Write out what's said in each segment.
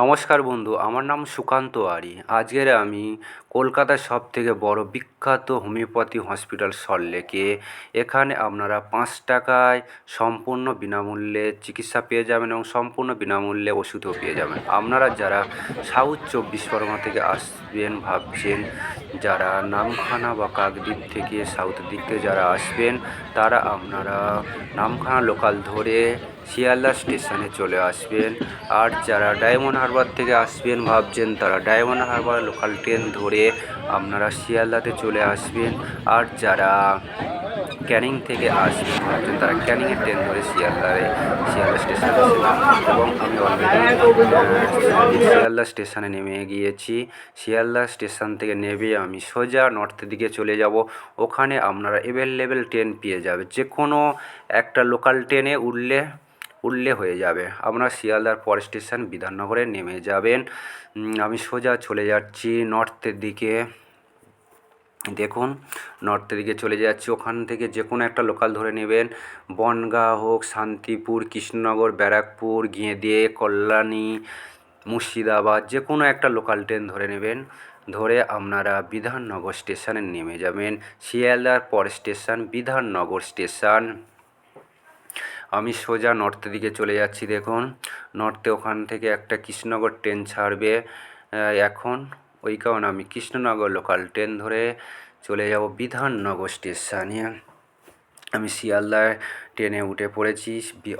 নমস্কার বন্ধু, আমার নাম সুকান্ত আরি। আজকের আমি কলকাতার সব থেকে বড় বিখ্যাত হোমিওপ্যাথি হসপিটাল সল্টলেকে এখানে আপনারা পাঁচ টাকায় সম্পূর্ণ বিনামূল্যে চিকিৎসা পেয়ে যাবেন এবং সম্পূর্ণ বিনামূল্যে ওষুধও পেয়ে যাবেন। আপনারা যারা সাউথ চব্বিশ পরগনা থেকে আসবেন ভাবছেন, যারা নামখানা বা কাকদ্বীপ থেকে সাউথের দিক থেকে যারা আসবেন, তারা আপনারা নামখানা লোকাল ধরে শিয়ালদা স্টেশনে চলে আসবেন। আর যারা ডায়মন্ড হারবার থেকে আসবেন, ভাবছেন তারা ডায়মন্ড হারবার লোকাল ট্রেন ধরে আপনারা শিয়ালদাতে চলে আসবেন। আর যারা ক্যানিং থেকে আসবেন, ভাবছেন তারা ক্যানিংয়ের ট্রেন ধরে শিয়ালদারে শিয়ালদা স্টেশনে এবং আমি অলরেডি শিয়ালদা স্টেশনে নেমে গিয়েছি। শিয়ালদা স্টেশন থেকে নেমে আমি সোজা নর্থের দিকে চলে যাব। ওখানে আপনারা অ্যাভেলেবেল ট্রেন পেয়ে যাবে। যে কোনো একটা লোকাল ট্রেনে উঠলে উঠলে হয়ে যাবে। আপনার শিয়ালদার পর স্টেশন বিধাননগরে নেমে যাবেন। আমি সোজা চলে যাচ্ছি নর্থের দিকে। দেখুন, নর্থের দিকে চলে যাচ্ছি। ওখান থেকে যে কোনো একটা লোকাল ধরে নেবেন। বনগাঁ হোক, শান্তিপুর, কৃষ্ণনগর, ব্যারাকপুর, গেঁদে, কল্যাণী, মুর্শিদাবাদ, যে কোনো একটা লোকাল ট্রেন ধরে নেবেন। ধরে আপনারা বিধাননগর স্টেশনে নেমে যাবেন। শিয়ালদার পর স্টেশন বিধাননগর স্টেশন। আমি সোজা নর্থের দিকে চলে যাচ্ছি, দেখুন। নর্থে ওখান থেকে একটা কৃষ্ণনগর ট্রেন ছাড়বে। এখন ওই কারণে আমি কৃষ্ণনগর লোকাল ট্রেন ধরে চলে যাব বিধাননগর স্টেশনে আমি শিয়ালদায় ট্রেনে উঠে পড়েছি।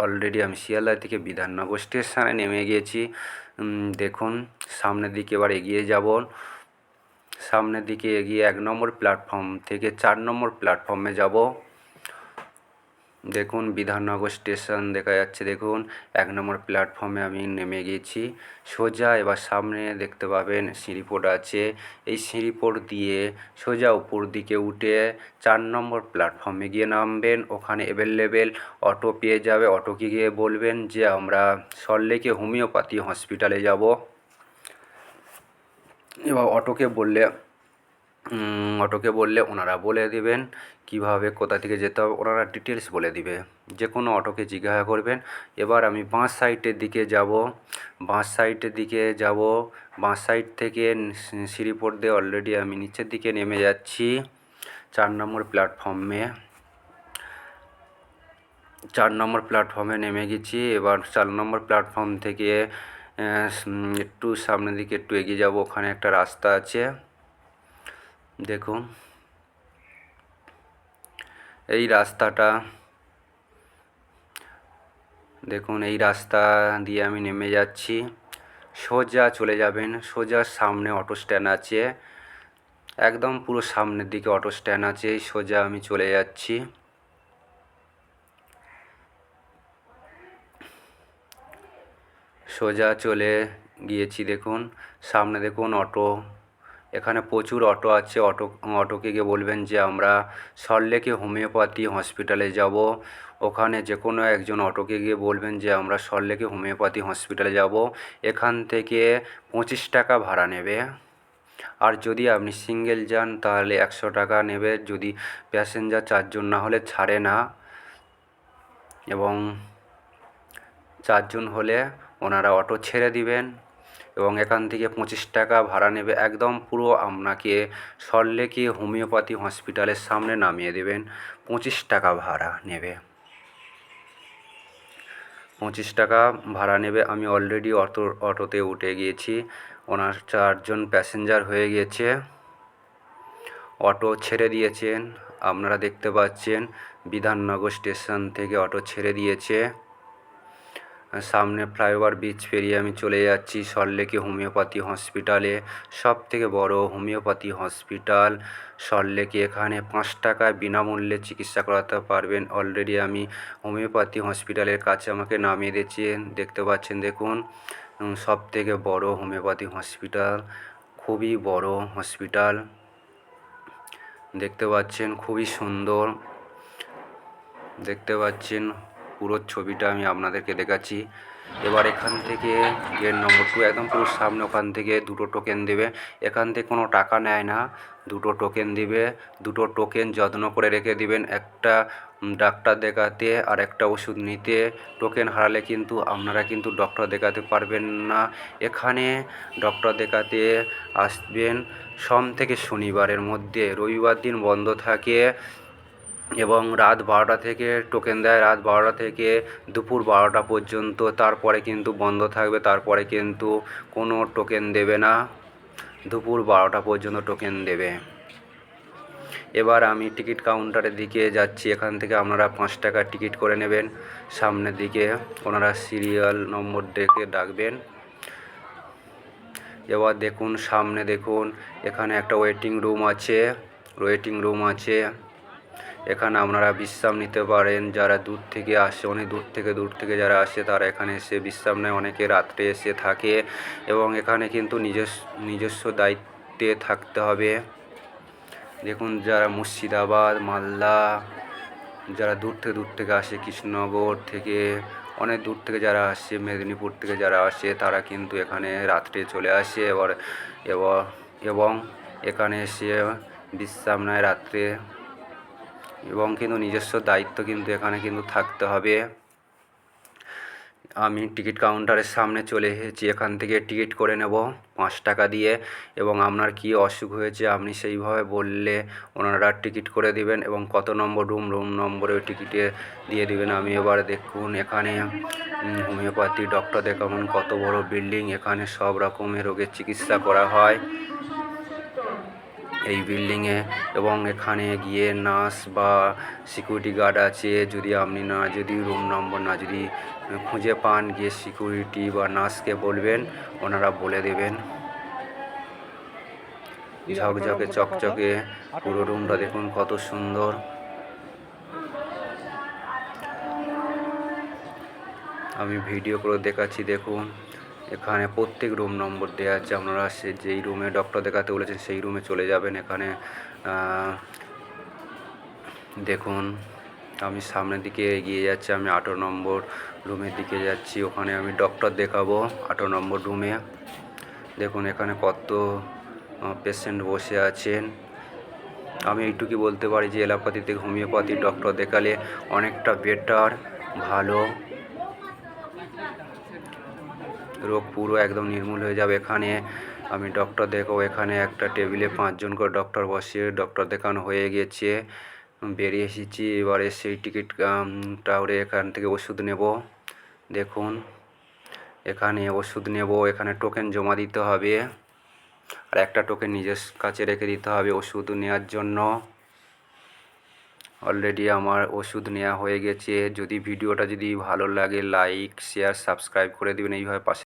অলরেডি আমি শিয়ালদা থেকে বিধাননগর স্টেশনে নেমে গিয়েছি দেখুন, সামনের দিকে এবার এগিয়ে যাব। সামনের দিকে এগিয়ে এক নম্বর প্ল্যাটফর্ম থেকে চার নম্বর প্ল্যাটফর্মে যাব। দেখুন, বিধাননগর স্টেশন দেখা যাচ্ছে, দেখুন। এক নম্বর প্ল্যাটফর্মে আমি নেমে গেছি। সোজা এবার সামনে দেখতে পাবেন সিঁড়িপোট আছে। এই সিঁড়িপোট দিয়ে সোজা উপর দিকে উঠে চার নম্বর প্ল্যাটফর্মে গিয়ে নামবেন। ওখানে অ্যাভেলেবেল অটো পেয়ে যাবে। অটোকে গিয়ে বলবেন যে, আমরা সল্টলেকে হোমিওপ্যাথি হসপিটালে যাব। এবার অটোকে বললে অটোকে বললে ওনারা বলে দেবেন, কীভাবে, কোথা থেকে যেতে হবে, ওনারা ডিটেলস বলে দিবে। যে কোনো অটোকে জিজ্ঞাসা করবেন। এবার আমি বাঁ সাইডের দিকে যাব। বাঁ সাইডের দিকে যাব। বাঁ সাইড থেকে সি- সিঁড়িপোট দিয়ে অলরেডি আমি নিচের দিকে নেমে যাচ্ছি চার নম্বর প্ল্যাটফর্মে চার নম্বর প্ল্যাটফর্মে নেমে গেছি। এবার চার নম্বর প্ল্যাটফর্ম থেকে একটু সামনের দিকে একটু এগিয়ে যাব। ওখানে একটা রাস্তা আছে। দেখুন। এই রাস্তাটা, দেখুন, এই রাস্তা দিয়ে আমি নেমে যাচ্ছি। সোজা চলে যাবেন, সোজা সামনে অটো স্ট্যান্ড আছে। একদম পুরো সামনের দিকে অটো স্ট্যান্ড আছে সোজা আমি চলে যাচ্ছি। সোজা চলে গিয়েছি, দেখুন, সামনে দেখুন, অটো। এখানে প্রচুর অটো আছে। অটো, অটোকে গিয়ে বলবেন যে, আমরা সল্টলেকে হোমিওপ্যাথি হসপিটালে যাব। ওখানে যে কোনো একজন অটোকে গিয়ে বলবেন যে, আমরা সল্টলেকে হোমিওপ্যাথি হসপিটালে যাব। এখান থেকে পঁচিশ টাকা ভাড়া নেবে। আর যদি আপনি সিঙ্গেল যান, তাহলে একশো টাকা নেবে। যদি প্যাসেঞ্জার চারজন, না হলে ছাড়ে না। এবং চারজন হলে ওনারা অটো ছেড়ে দিবেন। এবং এখান থেকে পঁচিশ টাকা ভাড়া নেবে একদম পুরো আপনাকে সল্টলেকে হোমিওপ্যাথি হসপিটালের সামনে নামিয়ে দেবেন। পঁচিশ টাকা ভাড়া নেবে। পঁচিশ টাকা ভাড়া নেবে। আমি অলরেডি অটো, অটোতে উঠে গিয়েছি। ওনার চারজন প্যাসেঞ্জার হয়ে গিয়েছে। অটো ছেড়ে দিয়েছেন। আপনারা দেখতে পাচ্ছেন বিধাননগর স্টেশন থেকে অটো ছেড়ে দিয়েছে। সামনে ফ্লাইওভার ব্রিজ পেরিয়ে আমি চলে যাচ্ছি সল্টলেকে হোমিওপ্যাথি হসপিটালে সব থেকে বড় হোমিওপ্যাথি হসপিটাল সল্টলেকে এখানে পাঁচ টাকায় বিনামূল্যে চিকিৎসা করাতে পারবেন। অলরেডি আমি হোমিওপ্যাথি হসপিটালের কাছে আমাকে নামিয়ে দিয়েছেন দেখতে পাচ্ছেন, দেখুন। সব থেকে বড় হোমিওপ্যাথি হসপিটাল খুবই বড় হসপিটাল দেখতে পাচ্ছেন, খুবই সুন্দর। দেখতে পাচ্ছেন পুরো ছবিটা আমি আপনাদেরকে দেখাচ্ছি। এবার এখান থেকে গেট নম্বর টু একদম পুরো সামনে ওখান থেকে দুটো টোকেন দেবে। এখান থেকে কোনো টাকা নেয় না, দুটো টোকেন দিবে। দুটো টোকেন যত্ন করে রেখে দিবেন, একটা ডাক্তার দেখাতে আর একটা ওষুধ নিতে। টোকেন হারালে কিন্তু আপনারা কিন্তু ডক্টর দেখাতে পারবেন না। এখানে ডক্টর দেখাতে আসবেন। সোম থেকে শনিবারের মধ্যে। রবিবার দিন বন্ধ থাকে। এবং রাত বারোটা থেকে টোকেন দেয়। রাত বারোটা থেকে দুপুর বারোটা পর্যন্ত তারপরে কিন্তু বন্ধ থাকবে। তারপরে কিন্তু কোনো টোকেন দেবে না। দুপুর বারোটা পর্যন্ত টোকেন দেবে। এবার আমি টিকিট কাউন্টারের দিকে যাচ্ছি। এখান থেকে আপনারা পাঁচ টাকার টিকিট করে নেবেন। সামনের দিকে ওনারা সিরিয়াল নম্বর দেখে ডাকবেন। এবার দেখুন, সামনে দেখুন, এখানে একটা ওয়েটিং রুম আছে। ওয়েটিং রুম আছে। এখানে আপনারা বিশ্রাম নিতে পারেন, যারা দূর থেকে আসে, অনেক দূর থেকে দূর থেকে যারা আসে, তারা এখানে এসে বিশ্রাম নেয়। অনেকে রাত্রে এসে থাকে এবং এখানে কিন্তু নিজস্ব নিজস্ব দায়িত্বে থাকতে হবে। দেখুন, যারা মুর্শিদাবাদ, মালদা, যারা দূর থেকে দূর থেকে আসে, কৃষ্ণনগর থেকে, অনেক দূর থেকে যারা আসে, মেদিনীপুর থেকে যারা আসে, তারা কিন্তু এখানে রাত্রে চলে আসে এবার, এবং এখানে এসে বিশ্রাম নেয় রাত্রে। এবং কিন্তু নিজস্ব দায়িত্ব কিন্তু এখানে কিন্তু থাকতে হবে। আমি টিকিট কাউন্টারের সামনে চলে এসেছি, এখান থেকে টিকিট করে নেব পাঁচ টাকা দিয়ে এবং আপনার কী অসুখ হয়েছে আপনি সেইভাবে বললে ওনারা টিকিট করে দিবেন এবং কত নম্বর রুম রুম নম্বরে টিকিটে দিয়ে দিবেন। আমি এবার দেখুন এখানে হোমিওপ্যাথি, ডক্টর দেখাবেন কত বড় বিল্ডিং, এখানে সব রকমের রোগের চিকিৎসা করা হয়। এই বিল্ডিংয়ে এবং এখানে গিয়ে নার্স বা সিকিউরিটি গার্ড আছে। যদি আপনি না, যদি রুম নম্বর না, যদি খুঁজে পান, গিয়ে সিকিউরিটি বা নার্সকে বলবেন, ওনারা বলে দেবেন। ঝকঝকে, চকচকে পুরো রুমটা দেখুন কত সুন্দর। আমি ভিডিও করে দেখাচ্ছি, দেখুন। এখানে প্রত্যেক রুম নম্বর দেওয়া আছে। আপনারা সে যেই রুমে ডক্টর দেখাতে বলেছেন, সেই রুমে চলে যাবেন। এখানে দেখুন, আমি সামনের দিকে এগিয়ে যাচ্ছি, আমি আঠেরো নম্বর রুমের দিকে যাচ্ছি। ওখানে আমি ডক্টর দেখাবো আঠেরো নম্বর রুমে। দেখুন, এখানে কত পেশেন্ট বসে আছেন। আমি এইটুকুই বলতে পারি যে থেকে হোমিওপ্যাথি ডক্টর দেখালে অনেকটা বেটার ভালো। রোগ পুরো একদম নির্মূল হয়ে যাবে এখানে। আমি ডক্টর দেখাবো এখানে একটা টেবিলে পাঁচজন করে ডক্টর বসে ডক্টর দেখানো হয়ে গেছে। বেরিয়ে এসেছি, এবারে সেই টিকিট টাউরে এখান থেকে ওষুধ নেব। দেখুন, এখানে ওষুধ নেব, এখানে টোকেন জমা দিতে হবে। আর একটা টোকেন নিজের কাছে রেখে দিতে হবে ওষুধ নেওয়ার জন্য। অলরেডি আমার ওষুধ নেওয়া হয়ে গেছে। যদি ভিডিওটা যদি ভালো লাগে লাইক শেয়ার সাবস্ক্রাইব করে দেবেন। এইভাবে পাশে